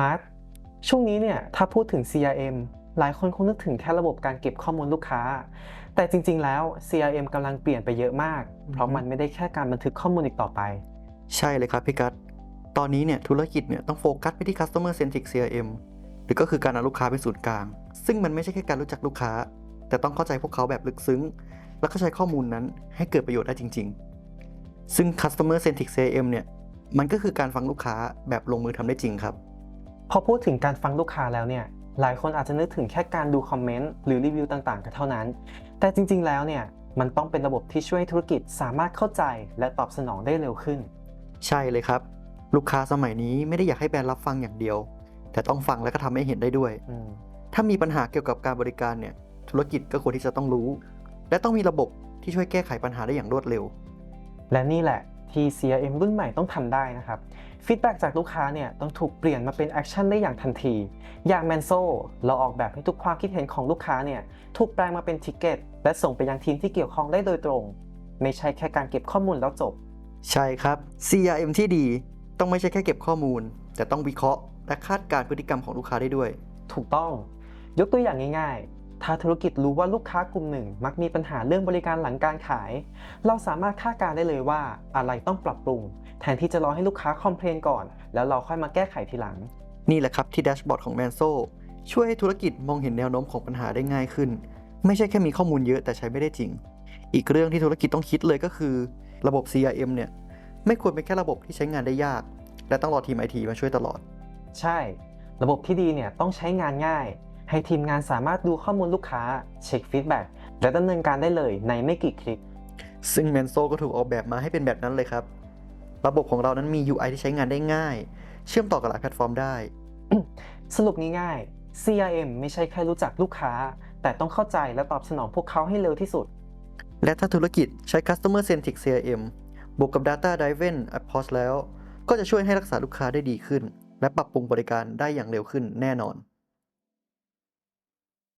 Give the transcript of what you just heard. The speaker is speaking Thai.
มาร์คช่วงนี้เนี่ยถ้าพูดถึง CRM หลายคนคงนึกถึงแค่ระบบการเก็บข้อมูลลูกค้า แต่จริง ๆ แล้ว CRM กำลังเปลี่ยนไปเยอะมาก เพราะมันไม่ได้แค่การบันทึกข้อมูลอีกต่อไป ใช่เลยครับพี่กัตตอนนี้เนี่ยธุรกิจเนี่ยต้องโฟกัสไปที่ customer centric CRM หรือก็คือการเอาลูกค้าเป็นศูนย์กลาง ซึ่งมันไม่ใช่แค่การรู้จักลูกค้า แต่ต้องเข้าใจพวกเขาแบบลึกซึ้ง แล้วก็ใช้ข้อมูลนั้นให้เกิดประโยชน์ได้จริง ๆ ซึ่ง customer centric CRM เนี่ยมันก็คือการฟังลูกค้าแบบลงมือทำได้จริงครับ พอพูดถึงการฟังลูกค้าแล้วเนี่ยหลายคนอาจจะนึกถึงแค่การดูคอมเมนต์หรือรีวิวต่างๆกันเท่านั้น แต่จริงๆ แล้วเนี่ยมันต้องเป็นระบบที่ช่วยให้ธุรกิจสามารถเข้าใจและตอบสนองได้เร็วขึ้น ใช่เลยครับ ลูกค้าสมัยนี้ไม่ได้อยากให้แบรนด์รับฟังอย่างเดียว แต่ต้องฟังและก็ทำให้เห็นได้ด้วยอืมถ้ามีปัญหาเกี่ยวกับการบริการเนี่ยธุรกิจก็ควรที่จะต้องรู้ และต้องมีระบบที่ช่วยแก้ไขปัญหาได้อย่างรวดเร็ว และนี่แหละ ที่ CRM รุ่นใหม่ต้องทำได้นะครับฟีดแบ็จากลูกค้าเนี่ยต้องถูกเปลี่ยนมาเป็นแอคชั่นได้อย่างทันที อย่างแมนโซเราออกแบบให้ทุกความคิดเห็นของลูกค้าเนี่ยถูกแปลงมาเป็นทิกเก็ตและส่งไปยังทีมที่เกี่ยวข้องได้โดยตรง ไม่ใช่แค่การเก็บข้อมูลแล้วจบ ใช่ครับ CRM ที่ดีต้องไม่ใช่แค่เก็บข้อมูล แต่ต้องวิเคราะห์และคาดการณ์พฤติกรรมของลูกค้าได้ด้วย ถูกต้อง ยกตัวอย่างง่ายๆ ถ้าธุรกิจรู้ว่าลูกค้ากลุ่มหนึ่ง มักมีปัญหาเรื่องบริการหลังการขาย เราสามารถคาดการณ์ได้เลยว่าอะไรต้องปรับปรุง แทนที่จะรอให้ลูกค้าคอมเพลนก่อน แล้วเราค่อยมาแก้ไขทีหลัง นี่แหละครับที่แดชบอร์ดของ Manso ช่วยให้ธุรกิจมองเห็นแนวโน้มของปัญหาได้ง่ายขึ้น ไม่ใช่แค่มีข้อมูลเยอะแต่ใช้ไม่ได้จริง อีกเรื่องที่ธุรกิจต้องคิดเลยก็คือ ระบบ CRM เนี่ยไม่ควรเป็นแค่ระบบที่ใช้งานได้ยาก และต้องรอทีมไอทีมาช่วยตลอด ใช่ ระบบที่ดีเนี่ยต้องใช้งานง่าย ให้ทีมงานสามารถดูข้อมูลลูกค้า เช็คฟีดแบ็กและดำเนินการได้เลยในไม่กี่คลิก ซึ่ง Manso ก็ถูกออกแบบมาให้เป็นแบบนั้นเลยครับ ระบบของเรานั้นมี UI ที่ใช้งานได้ง่าย เชื่อมต่อกับหลายแพลตฟอร์มได้ สรุปง่ายๆ CRM ไม่ใช่แค่รู้จักลูกค้า แต่ต้องเข้าใจและตอบสนองพวกเขาให้เร็วที่สุด และถ้าธุรกิจใช้ Customer Centric CRM บวกกับ Data Driven Approach แล้ว ก็จะช่วยให้รักษาลูกค้าได้ดีขึ้น และปรับปรุงบริการได้อย่างเร็วขึ้นแน่นอน